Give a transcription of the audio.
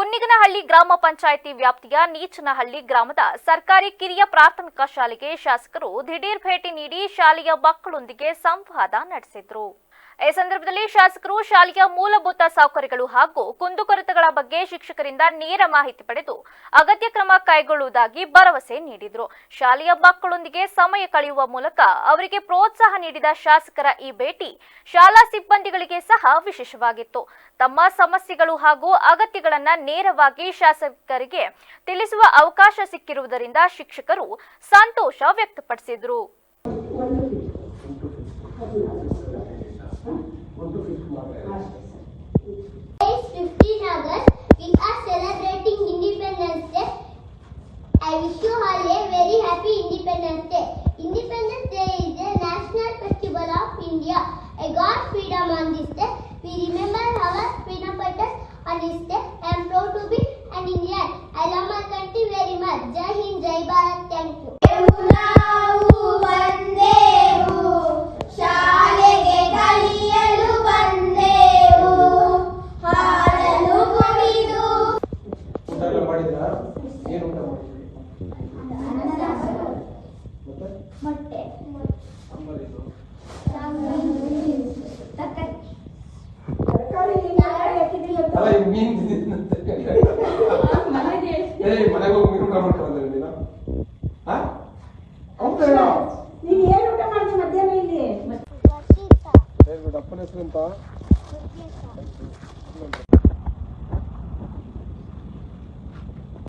ಕುನ್ನಿಗನಹಳ್ಳಿ ಗ್ರಾಮ ಪಂಚಾಯಿತಿ ವ್ಯಾಪ್ತಿಯ ನೀಚನಹಳ್ಳಿ ಗ್ರಾಮದ ಸರ್ಕಾರಿ ಕಿರಿಯ ಪ್ರಾಥಮಿಕ ಶಾಲೆಗೆ ಶಾಸಕರು ದಿಢೀರ್ ಭೇಟಿ ನೀಡಿ ಶಾಲೆಯ ಮಕ್ಕಳೊಂದಿಗೆ ಸಂವಾದ ನಡೆಸಿದ್ರು. ಈ ಸಂದರ್ಭದಲ್ಲಿ ಶಾಸಕರು ಶಾಲೆಯ ಮೂಲಭೂತ ಸೌಕರ್ಯಗಳು ಹಾಗೂ ಕುಂದುಕೊರತೆಗಳ ಬಗ್ಗೆ ಶಿಕ್ಷಕರಿಂದ ನೇರ ಮಾಹಿತಿ ಪಡೆದು ಅಗತ್ಯ ಕ್ರಮ ಕೈಗೊಳ್ಳುವುದಾಗಿ ಭರವಸೆ ನೀಡಿದರು. ಶಾಲೆಯ ಮಕ್ಕಳೊಂದಿಗೆ ಸಮಯ ಕಳೆಯುವ ಮೂಲಕ ಅವರಿಗೆ ಪ್ರೋತ್ಸಾಹ ನೀಡಿದ ಶಾಸಕರ ಈ ಭೇಟಿ ಶಾಲಾ ಸಿಬ್ಬಂದಿಗಳಿಗೆ ಸಹ ವಿಶೇಷವಾಗಿತ್ತು. ತಮ್ಮ ಸಮಸ್ಯೆಗಳು ಹಾಗೂ ಅಗತ್ಯಗಳನ್ನ ನೇರವಾಗಿ ಶಾಸಕರಿಗೆ ತಿಳಿಸುವ ಅವಕಾಶ ಸಿಕ್ಕಿರುವುದರಿಂದ ಶಿಕ್ಷಕರು ಸಂತೋಷ ವ್ಯಕ್ತಪಡಿಸಿದರು. It's 15 August. We are celebrating Independence Day. I wish you all a very happy Independence Day. Independence Day is a national festival of India. I got freedom on this day. We remember our freedom fighters on this day. I am proud to be an Indian. I love my country very much. Jai Hind, Jai Bharat. Thank you. ಮೊಟ್ಟೆ. ಮನೆಗೆ ಹೋಗಿ ಊಟ ಮಾಡ್ಕೊಂಡು ನೀನು ಹಾ ಹೌದಾ? ನೀನು ಏನು ಊಟ ಮಾಡ್ತೀನಿ ಮಧ್ಯಾಹ್ನ ಇಲ್ಲಿ? ಅಪ್ಪನ ಹೆಸರು ಅಂತ